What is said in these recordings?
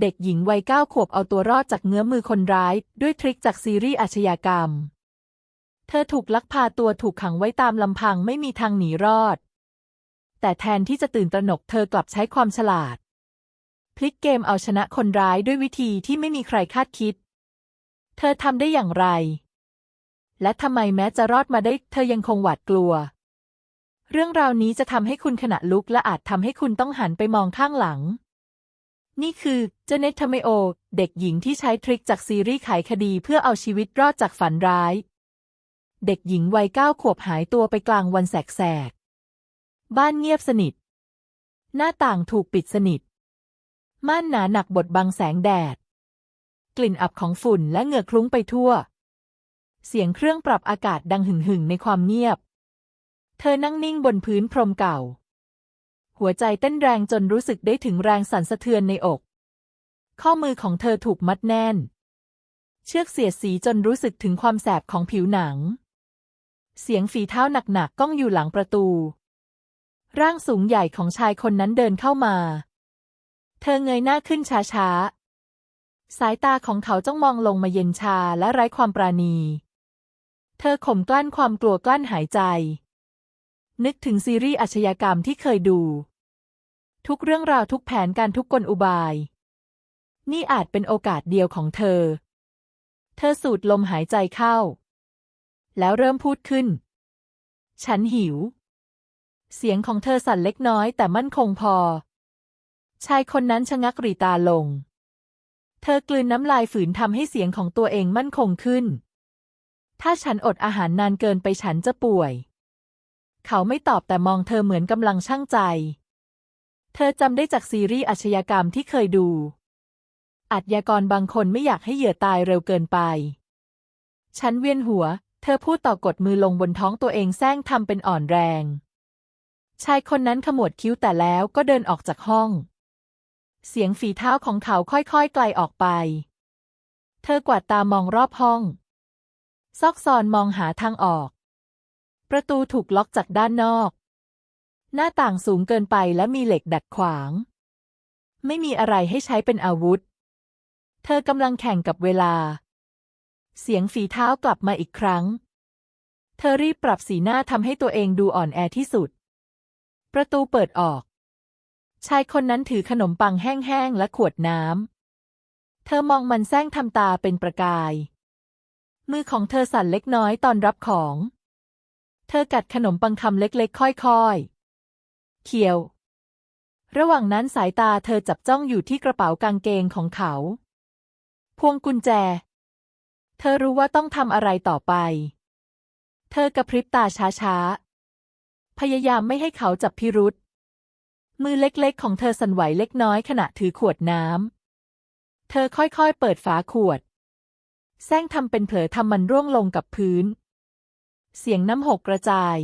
เด็กหญิงวัยเก้าขวบเอาตัวรอดจากเงื้อมือคนร้าย ด้วยทริคจากซีรีส์อาชญากรรม เธอถูกลักพาตัวถูกขังไว้ตามลำพังไม่มีทางหนีรอด แต่แทนที่จะตื่นตระหนกเธอกลับใช้ความฉลาด พลิกเกมเอาชนะคนร้ายด้วยวิธีที่ไม่มีใครคาดคิด เธอทำได้อย่างไร และทำไมแม้จะรอดมาได้ เธอยังคงหวาดกลัว เรื่องราวนี้จะทำให้คุณขณะลุกและอาจทำให้คุณต้องหันไปมองข้างหลัง นี่คือเจเนตทเมโอ เด็กหญิงที่ใช้ทริคจากซีรีส์ไขคดีเพื่อเอาชีวิตรอดจากฝันร้าย เด็กหญิงวัยเก้าขวบหายตัวไปกลางวันแสกๆ บ้านเงียบสนิท หน้าต่างถูกปิดสนิท ม่านหนาหนักบดบังแสงแดด กลิ่นอับของฝุ่นและเหงื่อคลุ้งไปทั่ว เสียงเครื่องปรับอากาศดังหึ่งหึ่งในความเงียบ เธอนั่งนิ่งบนพื้นพรมเก่า หัวใจเต้นแรงจนรู้สึกได้ถึงแรงสั่นสะเทือนในอก ข้อมือของเธอถูกมัดแน่น เชือกเสียดสีจนรู้สึกถึงความแสบของผิวหนัง เสียงฝีเท้าหนักๆก้องอยู่หลังประตู ร่างสูงใหญ่ของชายคนนั้นเดินเข้ามา เธอเงยหน้าขึ้นช้าๆ สายตาของเขาจ้องมองลงมาเย็นชาและไร้ความปราณี เธอข่มกลั้นความกลัวกลั้นหายใจนึกถึงซีรีส์อาชญากรรมที่เคยดู ทุกเรื่องราวทุกแผนการทุกกลอุบาย นี่อาจเป็นโอกาสเดียวของเธอ เธอสูดลมหายใจเข้า แล้วเริ่มพูดขึ้น ฉันหิว เสียงของเธอสั่นเล็กน้อยแต่มั่นคงพอ ชายคนนั้นชะงักหรีตาลง เธอกลืนน้ำลายฝืนทำให้เสียงของตัวเองมั่นคงขึ้น ถ้าฉันอดอาหารนานเกินไปฉันจะป่วย เขาไม่ตอบแต่มองเธอเหมือนกำลังช่างใจ เธอจำได้จากซีรีส์อาชญากรรมที่เคยดูอาชญากรบางคนไม่อยากให้เหยื่อตายเร็วเกินไป ฉันเวียนหัว เธอพูดต่อกดมือลงบนท้องตัวเองแซงทำเป็นอ่อนแรง ชายคนนั้นขมวดคิ้วแต่แล้วก็เดินออกจากห้อง เสียงฝีเท้าของเขาค่อยๆไกลออกไป เธอกวาดตามองรอบห้อง ซอกซอนมองหาทางออก ประตูถูกล็อกจากด้านนอก หน้าต่างสูงเกินไปและมีเหล็กดัดขวาง ไม่มีอะไรให้ใช้เป็นอาวุธ เธอกำลังแข่งกับเวลา เสียงฝีเท้ากลับมาอีกครั้ง เธอรีบปรับสีหน้าทำให้ตัวเองดูอ่อนแอที่สุด ประตูเปิดออก ชายคนนั้นถือขนมปังแห้งๆและขวดน้ำ เธอมองมันแซงทำตาเป็นประกาย มือของเธอสั่นเล็กน้อยตอนรับของ เธอกัดขนมปังคำเล็กๆ ค่อยๆ เคียว ระหว่างนั้นสายตาเธอจับจ้องอยู่ที่กระเป๋ากางเกงของเขา พวงกุญแจ เธอรู้ว่าต้องทำอะไรต่อไป เธอกระพริบตาช้าๆ พยายามไม่ให้เขาจับพิรุษ มือเล็กๆ ของเธอสั่นไหวเล็กน้อยขณะถือขวดน้ำ เธอค่อยๆ เปิดฝาขวด แซงทำเป็นเผลอทำมันร่วงลงกับพื้น เสียงน้ำหกกระจาย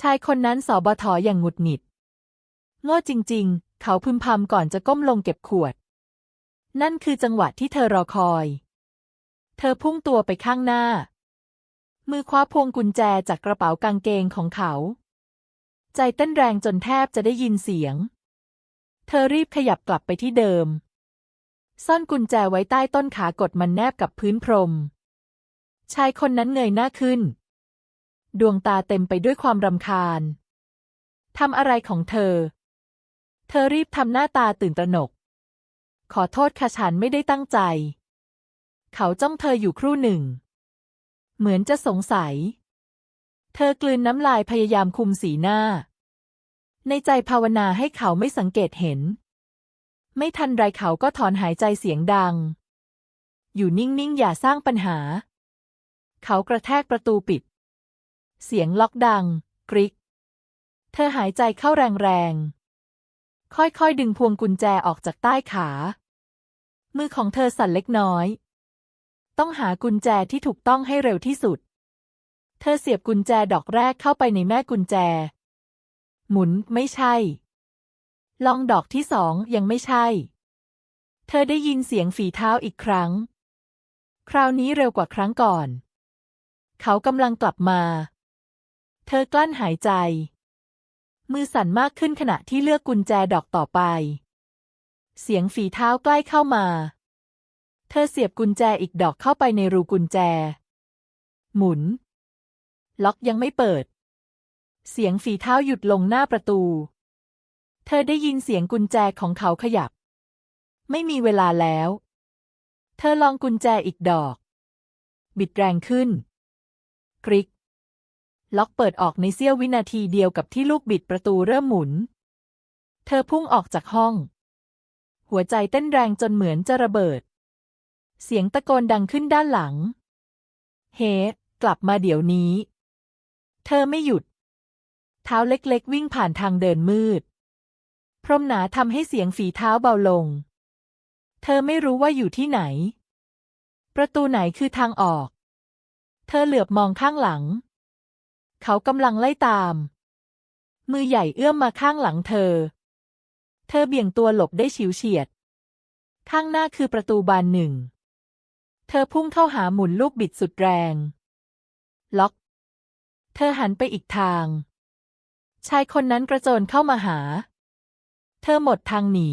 ชายคนนั้นสอบทออย่างหงุดหงิดโง่จริง ๆ เขาพึมพำก่อนจะก้มลงเก็บขวด นั่นคือจังหวะที่เธอรอคอย เธอพุ่งตัวไปข้างหน้า มือคว้าพวงกุญแจจากกระเป๋ากางเกงของเขา ใจเต้นแรงจนแทบจะได้ยินเสียง เธอรีบขยับกลับไปที่เดิม ซ่อนกุญแจไว้ใต้ต้นขากดมันแนบกับพื้นพรม ชายคนนั้นเงยหน้าขึ้น ดวงตาเต็มไปด้วยความรำคาญ ทำอะไรของเธอ เธอรีบทำหน้าตาตื่นตระหนก ขอโทษค่ะฉันไม่ได้ตั้งใจ เขาจ้องเธออยู่ครู่หนึ่ง เหมือนจะสงสัย เธอกลืนน้ำลายพยายามคุมสีหน้า ในใจภาวนาให้เขาไม่สังเกตเห็น ไม่ทันไรเขาก็ถอนหายใจเสียงดัง อยู่นิ่งๆอย่าสร้างปัญหา เขากระแทกประตูปิด เสียงล็อกดัง กริก เธอหายใจเข้าแรงๆ ค่อยๆ ดึงพวงกุญแจออกจากใต้ขา มือของเธอสั่นเล็กน้อย ต้องหากุญแจที่ถูกต้องให้เร็วที่สุด เธอเสียบกุญแจดอกแรกเข้าไปในแม่กุญแจ หมุนไม่ใช่ ลองดอกที่สองยังไม่ใช่ เธอได้ยินเสียงฝีเท้าอีกครั้ง คราวนี้เร็วกว่าครั้งก่อนเขากำลังกลับมา เธอกลั้นหายใจ มือสั่นมากขึ้นขณะที่เลือกกุญแจดอกต่อไป เสียงฝีเท้าใกล้เข้ามา เธอเสียบกุญแจอีกดอกเข้าไปในรูกุญแจ หมุน ล็อกยังไม่เปิด เสียงฝีเท้าหยุดลงหน้าประตู เธอได้ยินเสียงกุญแจของเขาขยับ ไม่มีเวลาแล้ว เธอลองกุญแจอีกดอก บิดแรงขึ้นกริก ล็อกเปิดออกในเสี้ยววินาทีเดียวกับที่ลูกบิดประตูเริ่มหมุน เธอพุ่งออกจากห้อง หัวใจเต้นแรงจนเหมือนจะระเบิด เสียงตะโกนดังขึ้นด้านหลัง เฮกลับมาเดี๋ยวนี้ เธอไม่หยุด เท้าเล็กๆ วิ่งผ่านทางเดินมืด พรมหนาทำให้เสียงฝีเท้าเบาลง เธอไม่รู้ว่าอยู่ที่ไหน ประตูไหนคือทางออก เธอเหลือบมองข้างหลัง เขากำลังไล่ตาม มือใหญ่เอื้อมมาข้างหลังเธอ เธอเบี่ยงตัวหลบได้ฉิวเฉียด ข้างหน้าคือประตูบานหนึ่ง เธอพุ่งเข้าหาหมุนลูกบิดสุดแรง ล็อก เธอหันไปอีกทาง ชายคนนั้นกระโจนเข้ามาหา เธอหมดทางหนี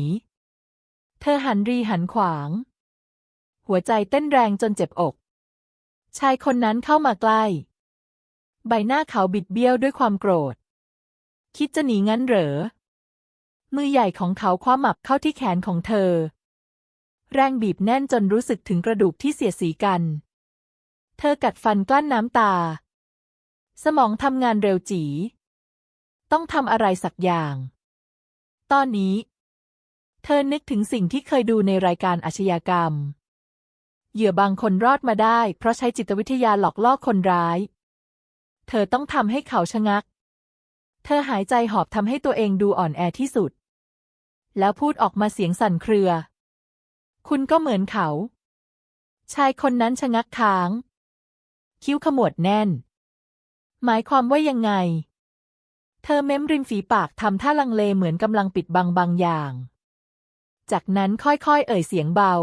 เธอหันรีหันขวาง หัวใจเต้นแรงจนเจ็บอก ชายคนนั้นเข้ามาใกล้ ใบหน้าเขาบิดเบี้ยวด้วยความโกรธ คิดจะหนีงั้นเหรอ มือใหญ่ของเขาคว้าหมับเข้าที่แขนของเธอ แรงบีบแน่นจนรู้สึกถึงกระดูกที่เสียสีกัน เธอกัดฟันกลั้นน้ำตา สมองทำงานเร็วจี ต้องทำอะไรสักอย่าง ตอนนี้ เธอนึกถึงสิ่งที่เคยดูในรายการอาชญากรรม เหยื่อบางคนรอดมาได้ เพราะใช้จิตวิทยาหลอกล่อคนร้าย เธอต้องทำให้เขาชะงัก เธอหายใจหอบทำให้ตัวเองดูอ่อนแอที่สุด แล้วพูดออกมาเสียงสั่นเครือ คุณก็เหมือนเขา ชายคนนั้นชะงักค้าง คิ้วขมวดแน่น หมายความว่ายังไง เธอเม้มริมฝีปากทำท่าลังเลเหมือนกำลังปิดบังบางอย่าง จากนั้นค่อยๆ เอ่ยเสียงเบา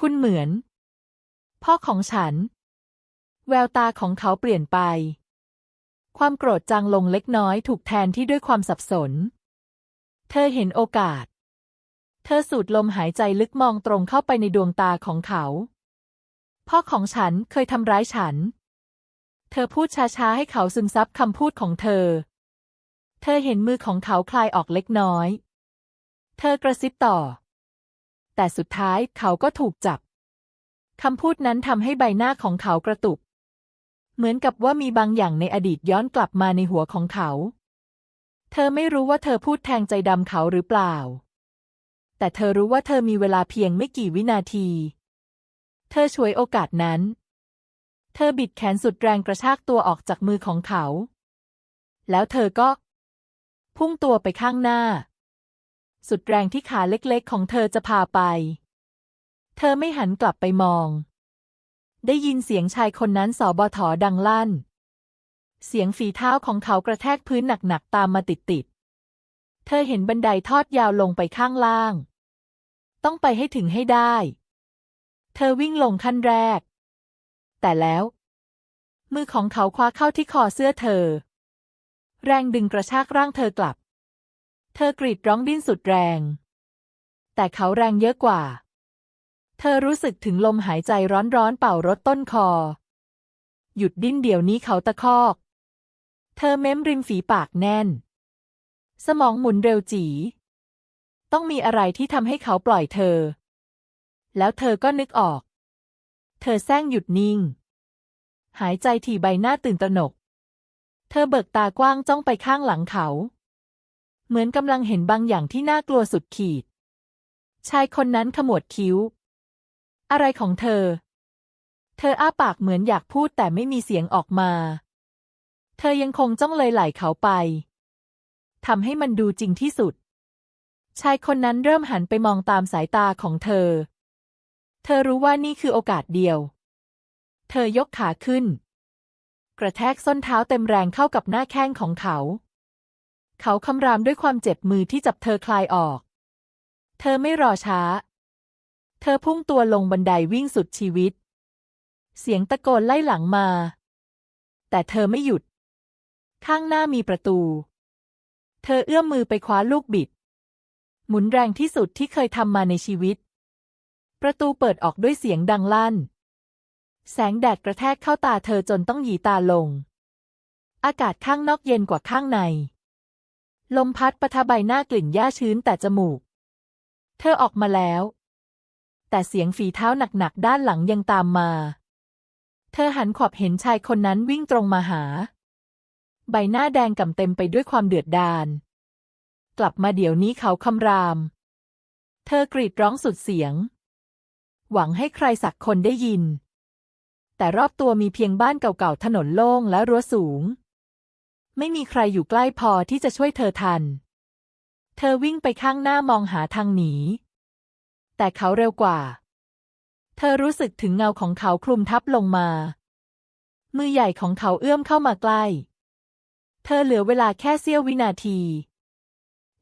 คุณเหมือน พ่อของฉัน แววตาของเขาเปลี่ยนไป ความโกรธจางลงเล็กน้อยถูกแทนที่ด้วยความสับสน เธอเห็นโอกาส เธอสูดลมหายใจลึกมองตรงเข้าไปในดวงตาของเขา พ่อของฉันเคยทำร้ายฉัน เธอพูดช้าๆให้เขาซึมซับคำพูดของเธอ เธอเห็นมือของเขาคลายออกเล็กน้อย เธอกระซิบต่อ แต่สุดท้ายเขาก็ถูกจับคำพูดนั้นทำให้ใบหน้าของเขากระตุก เหมือนกับว่ามีบางอย่างในอดีตย้อนกลับมาในหัวของเขา เธอไม่รู้ว่าเธอพูดแทงใจดำเขาหรือเปล่า แต่เธอรู้ว่าเธอมีเวลาเพียงไม่กี่วินาที เธอฉวยโอกาสนั้น เธอบิดแขนสุดแรงกระชากตัวออกจากมือของเขา แล้วเธอก็ พุ่งตัวไปข้างหน้า สุดแรงที่ขาเล็กๆ ของเธอจะพาไป เธอไม่หันกลับไปมอง ได้ยินเสียงชายคนนั้นสอบอถอดังลั่น เสียงฝีเท้าของเขากระแทกพื้นหนักๆตามมาติดๆ เธอเห็นบันไดทอดยาวลงไปข้างล่าง ต้องไปให้ถึงให้ได้ เธอวิ่งลงขั้นแรก แต่แล้ว มือของเขาคว้าเข้าที่คอเสื้อเธอ แรงดึงกระชากร่างเธอกลับ เธอกรีดร้องดิ้นสุดแรง แต่เขาแรงเยอะกว่า เธอรู้สึกถึงลมหายใจร้อนๆเป่ารถต้นคอ หยุดดิ้นเดี๋ยวนี้เขาตะคอก เธอเม้มริมฝีปากแน่น สมองหมุนเร็วจี ต้องมีอะไรที่ทำให้เขาปล่อยเธอ แล้วเธอก็นึกออก เธอแซงหยุดนิ่ง หายใจถี่ใบหน้าตื่นตระหนก เธอเบิกตากว้างจ้องไปข้างหลังเขา เหมือนกำลังเห็นบางอย่างที่น่ากลัวสุดขีดชายคนนั้นขมวดคิ้ว อะไรของเธอ เธออ้าปากเหมือนอยากพูดแต่ไม่มีเสียงออกมา เธอยังคงจ้องเลยไหลเขาไป ทำให้มันดูจริงที่สุด ชายคนนั้นเริ่มหันไปมองตามสายตาของเธอ เธอรู้ว่านี่คือโอกาสเดียว เธอยกขาขึ้น กระแทกส้นเท้าเต็มแรงเข้ากับหน้าแข้งของเขา เขาคำรามด้วยความเจ็บมือที่จับเธอคลายออก เธอไม่รอช้า เธอพุ่งตัวลงบันไดวิ่งสุดชีวิต เสียงตะโกนไล่หลังมา แต่เธอไม่หยุด ข้างหน้ามีประตู เธอเอื้อมมือไปคว้าลูกบิด หมุนแรงที่สุดที่เคยทำมาในชีวิต ประตูเปิดออกด้วยเสียงดังลั่น แสงแดดกระแทกเข้าตาเธอจนต้องหยีตาลง อากาศข้างนอกเย็นกว่าข้างใน ลมพัดปะทะใบหน้ากลิ่นหญ้าชื้นแต่จมูก เธอออกมาแล้ว แต่เสียงฝีเท้าหนักๆด้านหลังยังตามมา เธอหันขวับเห็นชายคนนั้นวิ่งตรงมาหา ใบหน้าแดงก่ำเต็มไปด้วยความเดือดดาล กลับมาเดี๋ยวนี้เขาคำราม เธอกรีดร้องสุดเสียง หวังให้ใครสักคนได้ยิน แต่รอบตัวมีเพียงบ้านเก่าๆถนนโล่งและรั้วสูง ไม่มีใครอยู่ใกล้พอที่จะช่วยเธอทัน เธอวิ่งไปข้างหน้ามองหาทางหนี แต่เขาเร็วกว่า เธอรู้สึกถึงเงาของเขาคลุมทับลงมา มือใหญ่ของเขาเอื้อมเข้ามาใกล้ เธอเหลือเวลาแค่เสี้ยววินาที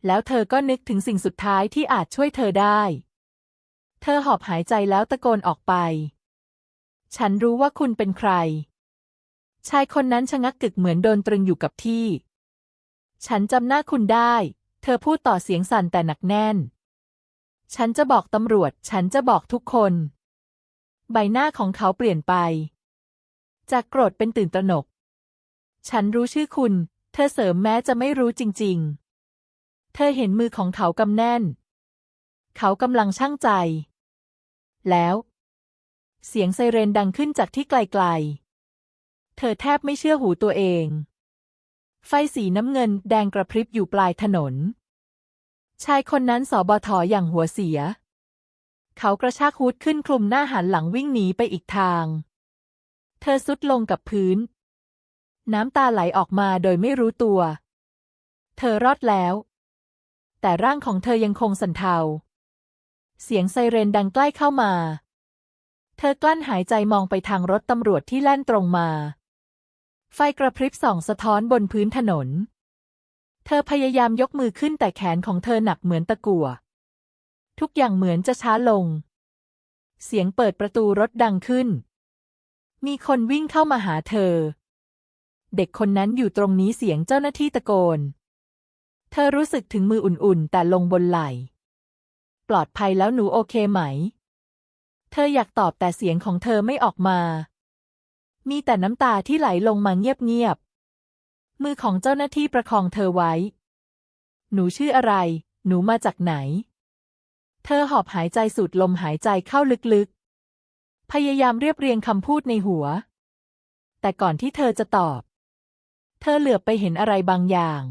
แล้วเธอก็นึกถึงสิ่งสุดท้ายที่อาจช่วยเธอได้ เธอหอบหายใจแล้วตะโกนออกไป ฉันรู้ว่าคุณเป็นใคร ชายคนนั้นชะงักกึกเหมือนโดนตรึงอยู่กับที่ ฉันจำหน้าคุณได้ เธอพูดต่อเสียงสั่นแต่หนักแน่น ฉันจะบอกตำรวจ ฉันจะบอกทุกคน ใบหน้าของเขาเปลี่ยนไป จากโกรธเป็นตื่นตระหนก ฉันรู้ชื่อคุณ เธอเสริมแม้จะไม่รู้จริง ๆ เธอเห็นมือของเขากำแน่น เขากำลังช่างใจ แล้ว เสียงไซเรนดังขึ้นจากที่ไกล ๆ เธอแทบไม่เชื่อหูตัวเอง ไฟสีน้ำเงินแดงกระพริบอยู่ปลายถนน ชายคนนั้นสอบทออย่างหัวเสีย เขากระชากฮูดขึ้นคลุมหน้าหันหลังวิ่งหนีไปอีกทาง เธอสุดลงกับพื้น น้ำตาไหลออกมาโดยไม่รู้ตัว เธอรอดแล้ว แต่ร่างของเธอยังคงสั่นเทา เสียงไซเรนดังใกล้เข้ามา เธอกลั้นหายใจมองไปทางรถตำรวจที่แล่นตรงมา ไฟกระพริบส่องสะท้อนบนพื้นถนน เธอพยายามยกมือขึ้นแต่แขนของเธอหนักเหมือนตะกั่ว ทุกอย่างเหมือนจะช้าลง เสียงเปิดประตูรถดังขึ้น มีคนวิ่งเข้ามาหาเธอ เด็กคนนั้นอยู่ตรงนี้เสียงเจ้าหน้าที่ตะโกน เธอรู้สึกถึงมืออุ่นๆ แต่ลงบนไหล่ ปลอดภัยแล้วหนูโอเคไหม เธออยากตอบแต่เสียงของเธอไม่ออกมา มีแต่น้ำตาที่ไหลลงมาเงียบๆ มือของเจ้าหน้าที่ประคองเธอไว้ หนูชื่ออะไร หนูมาจากไหน เธอหอบหายใจสูดลมหายใจเข้าลึกๆ พยายามเรียบเรียงคำพูดในหัว แต่ก่อนที่เธอจะตอบ เธอเหลือบไปเห็นอะไรบางอย่าง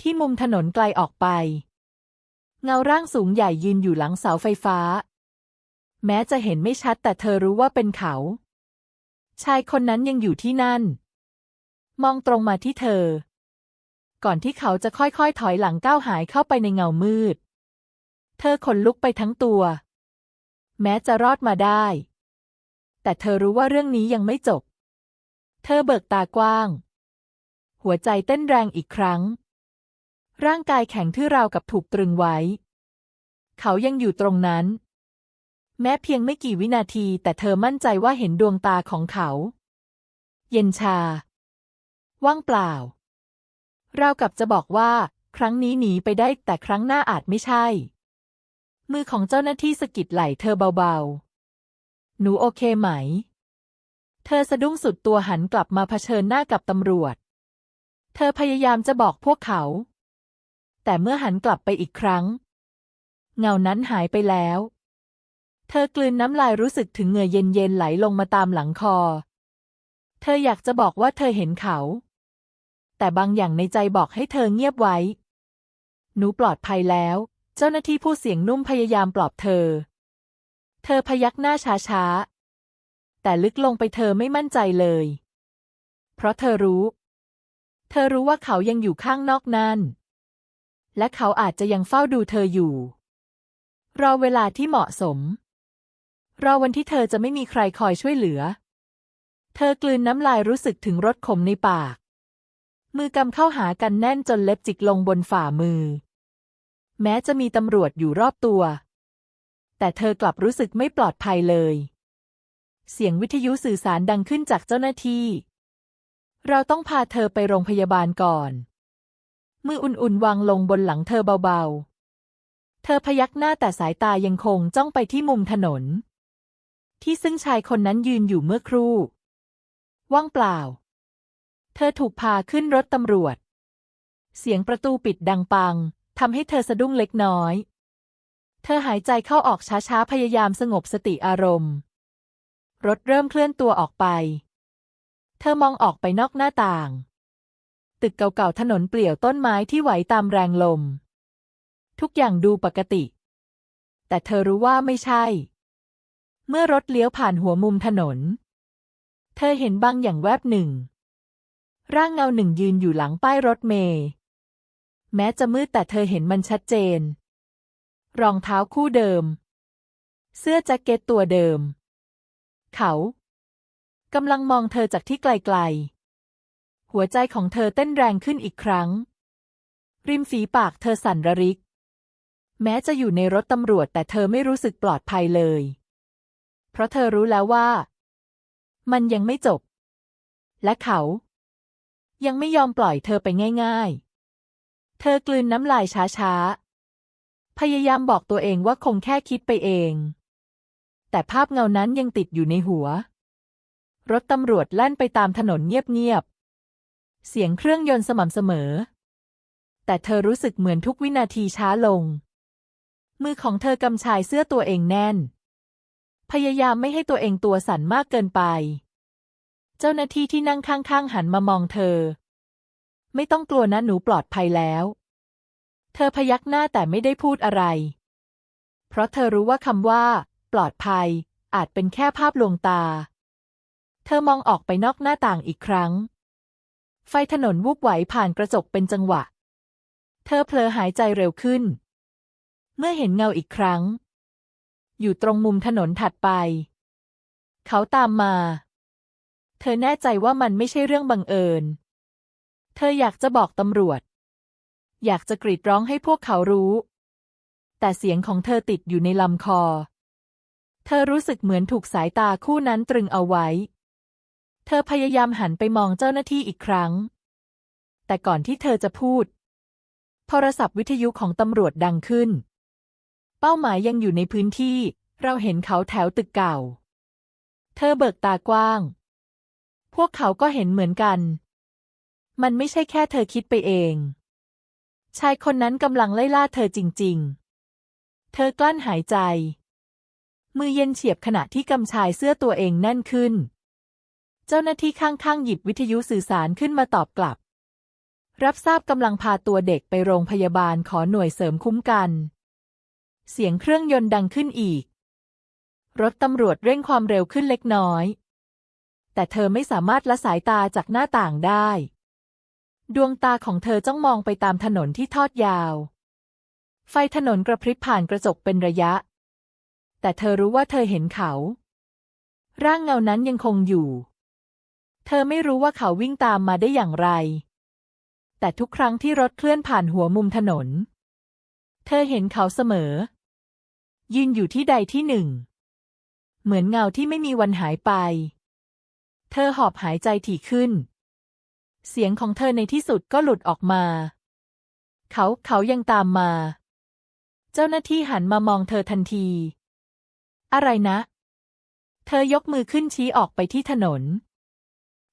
ที่มุมถนนไกลออกไป เงาร่างสูงใหญ่ยืนอยู่หลังเสาไฟฟ้า แม้จะเห็นไม่ชัดแต่เธอรู้ว่าเป็นเขา ชายคนนั้นยังอยู่ที่นั่น มองตรงมาที่เธอ ก่อนที่เขาจะค่อยๆ ถอยหลังก้าวหายเข้าไปในเงามืด เธอขนลุกไปทั้งตัว แม้จะรอดมาได้ แต่เธอรู้ว่าเรื่องนี้ยังไม่จบ เธอเบิกตากว้าง หัวใจเต้นแรงอีกครั้ง ร่างกายแข็งทื่อราวกับถูกตรึงไว้ เขายังอยู่ตรงนั้น แม้เพียงไม่กี่วินาที แต่เธอมั่นใจว่าเห็นดวงตาของเขา เย็นชา ว่างเปล่า เรากับจะบอกว่า ครั้งนี้หนีไปได้แต่ครั้งหน้าอาจไม่ใช่ มือของเจ้าหน้าที่สะกิดไหล่เธอเบาๆ หนูโอเคไหม เธอสะดุ้งสุดตัวหันกลับมาเผชิญหน้ากับตำรวจ เธอพยายามจะบอกพวกเขา แต่เมื่อหันกลับไปอีกครั้ง เงานั้นหายไปแล้ว เธอกลืนน้ำลายรู้สึกถึงเหงื่อเย็นๆไหลลงมาตามหลังคอเธออยากจะบอกว่าเธอเห็นเขา แต่บางอย่างในใจบอกให้เธอเงียบไว้ หนูปลอดภัยแล้ว เจ้าหน้าที่ผู้เสียงนุ่มพยายามปลอบเธอ เธอพยักหน้าช้าๆ แต่ลึกลงไปเธอไม่มั่นใจเลย เพราะเธอรู้ เธอรู้ว่าเขายังอยู่ข้างนอกนั่น และเขาอาจจะยังเฝ้าดูเธออยู่ รอเวลาที่เหมาะสม รอวันที่เธอจะไม่มีใครคอยช่วยเหลือ เธอกลืนน้ำลายรู้สึกถึงรสขมในปาก มือกำเข้าหากันแน่นจนเล็บจิกลงบนฝ่ามือ แม้จะมีตำรวจอยู่รอบตัว แต่เธอกลับรู้สึกไม่ปลอดภัยเลย เสียงวิทยุสื่อสารดังขึ้นจากเจ้าหน้าที่ เราต้องพาเธอไปโรงพยาบาลก่อน มืออุ่นๆวางลงบนหลังเธอเบาๆ เธอพยักหน้าแต่สายตายังคงจ้องไปที่มุมถนน ที่ซึ่งชายคนนั้นยืนอยู่เมื่อครู่ ว่างเปล่า เธอถูกพาขึ้นรถตำรวจ เสียงประตูปิดดังปังทำให้เธอสะดุ้งเล็กน้อย เธอหายใจเข้าออกช้าๆ พยายามสงบสติอารมณ์ รถเริ่มเคลื่อนตัวออกไป เธอมองออกไปนอกหน้าต่าง ตึกเก่าๆ ถนนเปลี่ยวต้นไม้ที่ไหวตามแรงลม ทุกอย่างดูปกติ แต่เธอรู้ว่าไม่ใช่ เมื่อรถเลี้ยวผ่านหัวมุมถนน เธอเห็นบางอย่างแวบหนึ่ง ร่างเงาหนึ่งยืนอยู่หลังป้ายรถเมล์แม้จะมืดแต่เธอเห็นมันชัดเจน รองเท้าคู่เดิม เสื้อแจ็คเก็ตตัวเดิม เขากำลังมองเธอจากที่ไกลๆ หัวใจของเธอเต้นแรงขึ้นอีกครั้ง ริมฝีปากเธอสั่นระริก แม้จะอยู่ในรถตำรวจแต่เธอไม่รู้สึกปลอดภัยเลย เพราะเธอรู้แล้วว่า มันยังไม่จบ และเขา ยังไม่ยอมปล่อยเธอไปง่าย ๆ เธอกลืนน้ำลายช้าๆ พยายามบอกตัวเองว่าคงแค่คิดไปเอง แต่ภาพเงานั้นยังติดอยู่ในหัว รถตำรวจแล่นไปตามถนนเงียบๆ เสียงเครื่องยนต์สม่ำเสมอ แต่เธอรู้สึกเหมือนทุกวินาทีช้าลง มือของเธอกำชายเสื้อตัวเองแน่น พยายามไม่ให้ตัวเองตัวสั่นมากเกินไป เจ้าหน้าที่ที่นั่งข้างๆหันมามองเธอ ไม่ต้องกลัวนะหนูปลอดภัยแล้ว เธอพยักหน้าแต่ไม่ได้พูดอะไร เพราะเธอรู้ว่าคำว่า ปลอดภัย อาจเป็นแค่ภาพลวงตา เธอมองออกไปนอกหน้าต่างอีกครั้ง ไฟถนนวูบไหวผ่านกระจกเป็นจังหวะ เธอเผลอหายใจเร็วขึ้น เมื่อเห็นเงาอีกครั้ง อยู่ตรงมุมถนนถัดไป เขาตามมา เธอแน่ใจว่ามันไม่ใช่เรื่องบังเอิญ เธออยากจะบอกตำรวจ อยากจะกรีดร้องให้พวกเขารู้ แต่เสียงของเธอติดอยู่ในลำคอ เธอรู้สึกเหมือนถูกสายตาคู่นั้นตรึงเอาไว้ เธอพยายามหันไปมองเจ้าหน้าที่อีกครั้ง แต่ก่อนที่เธอจะพูด โทรศัพท์วิทยุของตำรวจดังขึ้น เป้าหมายยังอยู่ในพื้นที่ เราเห็นเขาแถวตึกเก่า เธอเบิกตากว้าง พวกเขาก็เห็นเหมือนกัน มันไม่ใช่แค่เธอคิดไปเอง ชายคนนั้นกำลังไล่ล่าเธอจริง ๆ เธอกลั้นหายใจ มือเย็นเฉียบขณะที่กำชายเสื้อตัวเองแน่นขึ้น เจ้าหน้าที่ข้างๆหยิบวิทยุสื่อสารขึ้นมาตอบกลับ รับทราบกำลังพาตัวเด็กไปโรงพยาบาลขอหน่วยเสริมคุ้มกัน เสียงเครื่องยนต์ดังขึ้นอีก รถตำรวจเร่งความเร็วขึ้นเล็กน้อย แต่เธอไม่สามารถละสายตาจากหน้าต่างได้ ดวงตาของเธอจ้องมองไปตามถนนที่ทอดยาว ไฟถนนกระพริบผ่านกระจกเป็นระยะ แต่เธอรู้ว่าเธอเห็นเขา ร่างเงานั้นยังคงอยู่ เธอไม่รู้ว่าเขาวิ่งตามมาได้อย่างไร แต่ทุกครั้งที่รถเคลื่อนผ่านหัวมุมถนน เธอเห็นเขาเสมอ ยืนอยู่ที่ใดที่หนึ่ง เหมือนเงาที่ไม่มีวันหายไป เธอหอบหายใจถี่ขึ้น เสียงของเธอในที่สุดก็หลุดออกมา เขาเขายังตามมา เจ้าหน้าที่หันมามองเธอทันที อะไรนะ เธอยกมือขึ้นชี้ออกไปที่ถนน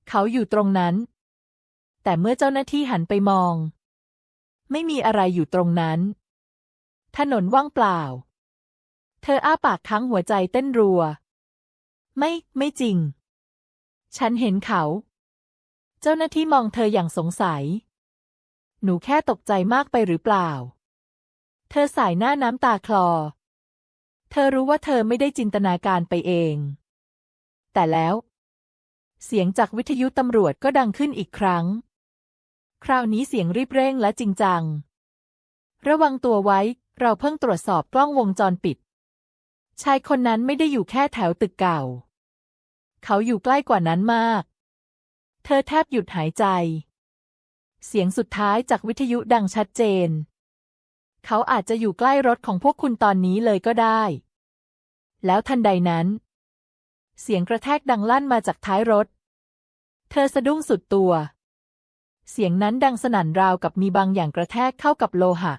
เขาอยู่ตรงนั้น แต่เมื่อเจ้าหน้าที่หันไปมอง ไม่มีอะไรอยู่ตรงนั้น ถนนว่างเปล่า เธออ้าปากค้างหัวใจเต้นรัว ไม่ ไม่จริง ฉันเห็นเขา เจ้าหน้าที่มองเธออย่างสงสัย หนูแค่ตกใจมากไปหรือเปล่า เธอสายหน้าน้ำตาคลอ เธอรู้ว่าเธอไม่ได้จินตนาการไปเอง แต่แล้ว เสียงจากวิทยุตำรวจก็ดังขึ้นอีกครั้ง คราวนี้เสียงรีบเร่งและจริงจัง ระวังตัวไว้ เราเพิ่งตรวจสอบกล้องวงจรปิด ชายคนนั้นไม่ได้อยู่แค่แถวตึกเก่า เขาอยู่ใกล้กว่านั้นมาก เธอแทบหยุดหายใจ เสียงสุดท้ายจากวิทยุดังชัดเจน เขาอาจจะอยู่ใกล้รถของพวกคุณตอนนี้เลยก็ได้ แล้วทันใดนั้น เสียงกระแทกดังลั่นมาจากท้ายรถ เธอสะดุ้งสุดตัว เสียงนั้นดังสนั่นราวกับมีบางอย่างกระแทกเข้ากับโลหะ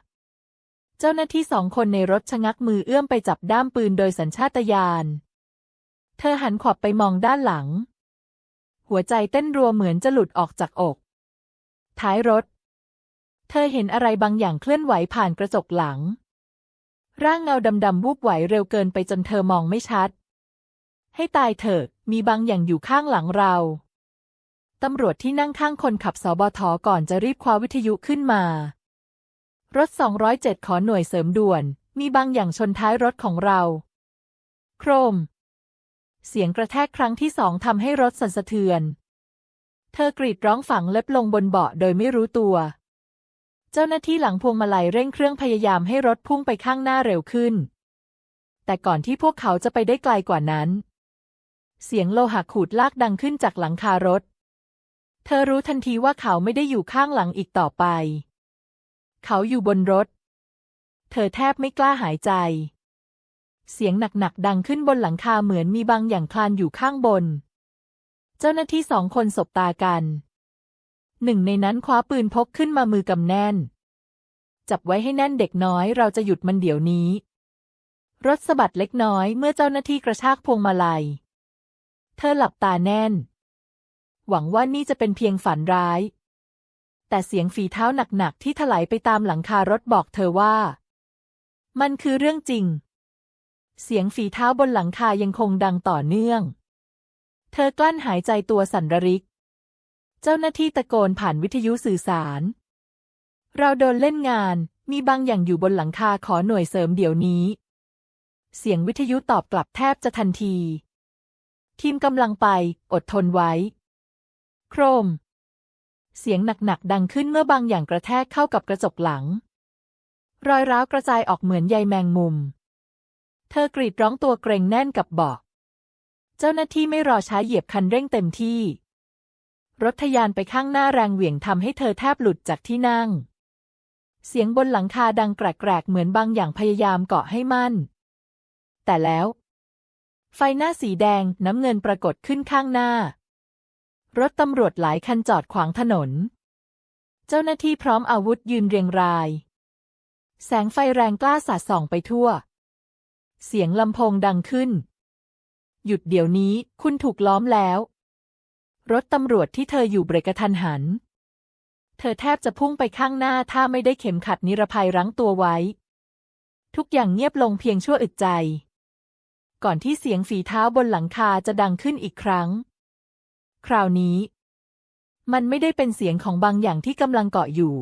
เจ้าหน้าที่สองคนในรถชะงักมือเอื้อมไปจับด้ามปืนโดยสัญชาตญาณ เธอหันขวับไปมองด้านหลัง หัวใจเต้นรัวเหมือนจะหลุดออกจากอก ท้ายรถ เธอเห็นอะไรบางอย่างเคลื่อนไหวผ่านกระจกหลัง ร่างเงาดำๆวูบไหวเร็วเกินไปจนเธอมองไม่ชัด ให้ตายเถอะ มีบางอย่างอยู่ข้างหลังเรา ตำรวจที่นั่งข้างคนขับสบทก่อนจะรีบคว้าวิทยุขึ้นมา รถ 207 ขอหน่วยเสริมด่วน มีบางอย่างชนท้ายรถของเรา โครม เสียงกระแทกครั้งที่สองทำให้รถสั่นสะเทือน เธอกรีดร้องฝังเล็บลงบนเบาะโดยไม่รู้ตัว เจ้าหน้าที่หลังพวงมาลัยเร่งเครื่องพยายามให้รถพุ่งไปข้างหน้าเร็วขึ้น แต่ก่อนที่พวกเขาจะไปได้ไกลกว่านั้น เสียงโลหะขูดลากดังขึ้นจากหลังคารถ เธอรู้ทันทีว่าเขาไม่ได้อยู่ข้างหลังอีกต่อไป เขาอยู่บนรถ เธอแทบไม่กล้าหายใจ เสียงหนักๆดังขึ้นบนหลังคาเหมือนมีบางอย่างคลานอยู่ข้างบน เจ้าหน้าที่สองคนสบตากัน หนึ่งในนั้นคว้าปืนพกขึ้นมามือกำแน่น จับไว้ให้แน่นเด็กน้อยเราจะหยุดมันเดี๋ยวนี้ รถสะบัดเล็กน้อยเมื่อเจ้าหน้าที่กระชากพวงมาลัย เธอหลับตาแน่น หวังว่านี่จะเป็นเพียงฝันร้าย แต่เสียงฝีเท้าหนักๆที่ถลายไปตามหลังคารถบอกเธอว่า มันคือเรื่องจริง เสียงฝีเท้าบนหลังคายังคงดังต่อเนื่อง เธอกลั้นหายใจตัวสั่นระริก เจ้าหน้าที่ตะโกนผ่านวิทยุสื่อสาร เราโดนเล่นงาน มีบางอย่างอยู่บนหลังคาขอหน่วยเสริมเดี๋ยวนี้ เสียงวิทยุตอบกลับแทบจะทันที ทีมกำลังไป อดทนไว้ โครม เสียงหนักๆดังขึ้นเมื่อบางอย่างกระแทกเข้ากับกระจกหลัง รอยร้าวกระจายออกเหมือนใยแมงมุม เธอกรีดร้องตัวเกรงแน่นกับบาะเจ้าหน้าที่ไม่รอช้าเหยียบคันเร่งเต็มที่ รถทะยานไปข้างหน้าแรงเหวี่ยงทำให้เธอแทบหลุดจากที่นั่ง เสียงบนหลังคาดังแกรกๆเหมือนบางอย่างพยายามเกาะให้มั่น แต่แล้ว ไฟหน้าสีแดงน้ำเงินปรากฏขึ้นข้างหน้า รถตำรวจหลายคันจอดขวางถนน เจ้าหน้าที่พร้อมอาวุธยืนเรียงราย แสงไฟแรงกล้าสาดส่องไปทั่ว เสียงลำโพงดังขึ้น หยุดเดี๋ยวนี้คุณถูกล้อมแล้ว รถตำรวจที่เธออยู่เบรกทันหัน เธอแทบจะพุ่งไปข้างหน้าถ้าไม่ได้เข็มขัดนิรภัยรั้งตัวไว้ ทุกอย่างเงียบลงเพียงชั่วอึดใจ ก่อนที่เสียงฝีเท้าบนหลังคาจะดังขึ้นอีกครั้ง คราวนี้ มันไม่ได้เป็นเสียงของบางอย่างที่กำลังเกาะอยู่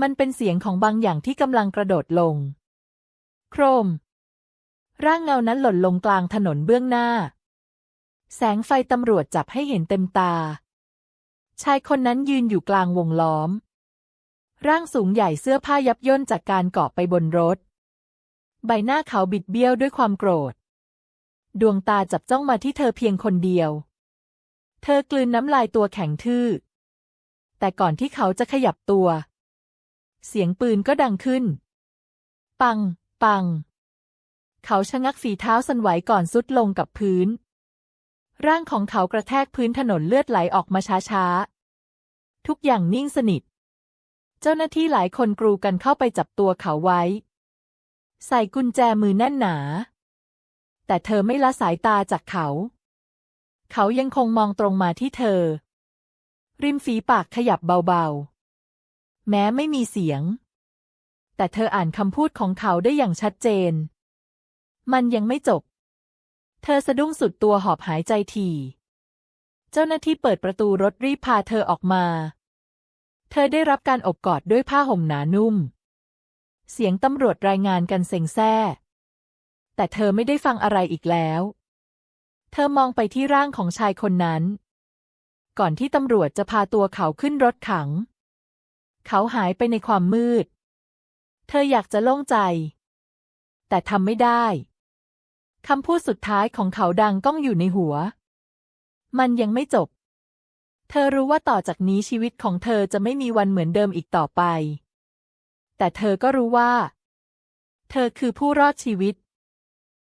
มันเป็นเสียงของบางอย่างที่กำลังกระโดดลง โครม ร่างเงานั้นหล่นลงกลางถนนเบื้องหน้า แสงไฟตำรวจจับให้เห็นเต็มตา ชายคนนั้นยืนอยู่กลางวงล้อม ร่างสูงใหญ่เสื้อผ้ายับย่นจากการเกาะไปบนรถ ใบหน้าเขาบิดเบี้ยวด้วยความโกรธ ดวงตาจับจ้องมาที่เธอเพียงคนเดียว เธอกลืนน้ำลายตัวแข็งทื่อ แต่ก่อนที่เขาจะขยับตัว เสียงปืนก็ดังขึ้น ปัง ปัง เขาชะงักฝีเท้าสั่นไหวก่อนสุดลงกับพื้น ร่างของเขากระแทกพื้นถนนเลือดไหลออกมาช้าๆ ทุกอย่างนิ่งสนิท เจ้าหน้าที่หลายคนกรูกันเข้าไปจับตัวเขาไว้ ใส่กุญแจมือแน่นหนา แต่เธอไม่ละสายตาจากเขา เขายังคงมองตรงมาที่เธอ ริมฝีปากขยับเบาๆ แม้ไม่มีเสียง แต่เธออ่านคำพูดของเขาได้อย่างชัดเจน มันยังไม่จบ เธอสะดุ้งสุดตัวหอบหายใจทีเจ้าหน้าที่เปิดประตูรถรีบพาเธอออกมา เธอได้รับการอบกอดด้วยผ้าห่มหนานุ่ม เสียงตำรวจรายงานกันเซ็งแซ่แต่เธอไม่ได้ฟังอะไรอีกแล้ว เธอมองไปที่ร่างของชายคนนั้น ก่อนที่ตำรวจจะพาตัวเขาขึ้นรถขัง เขาหายไปในความมืด เธออยากจะโล่งใจ แต่ทำไม่ได้ คำพูดสุดท้ายของเขาดังก้องอยู่ในหัว มันยังไม่จบ เธอรู้ว่าต่อจากนี้ชีวิตของเธอจะไม่มีวันเหมือนเดิมอีกต่อไป แต่เธอก็รู้ว่า เธอคือผู้รอดชีวิต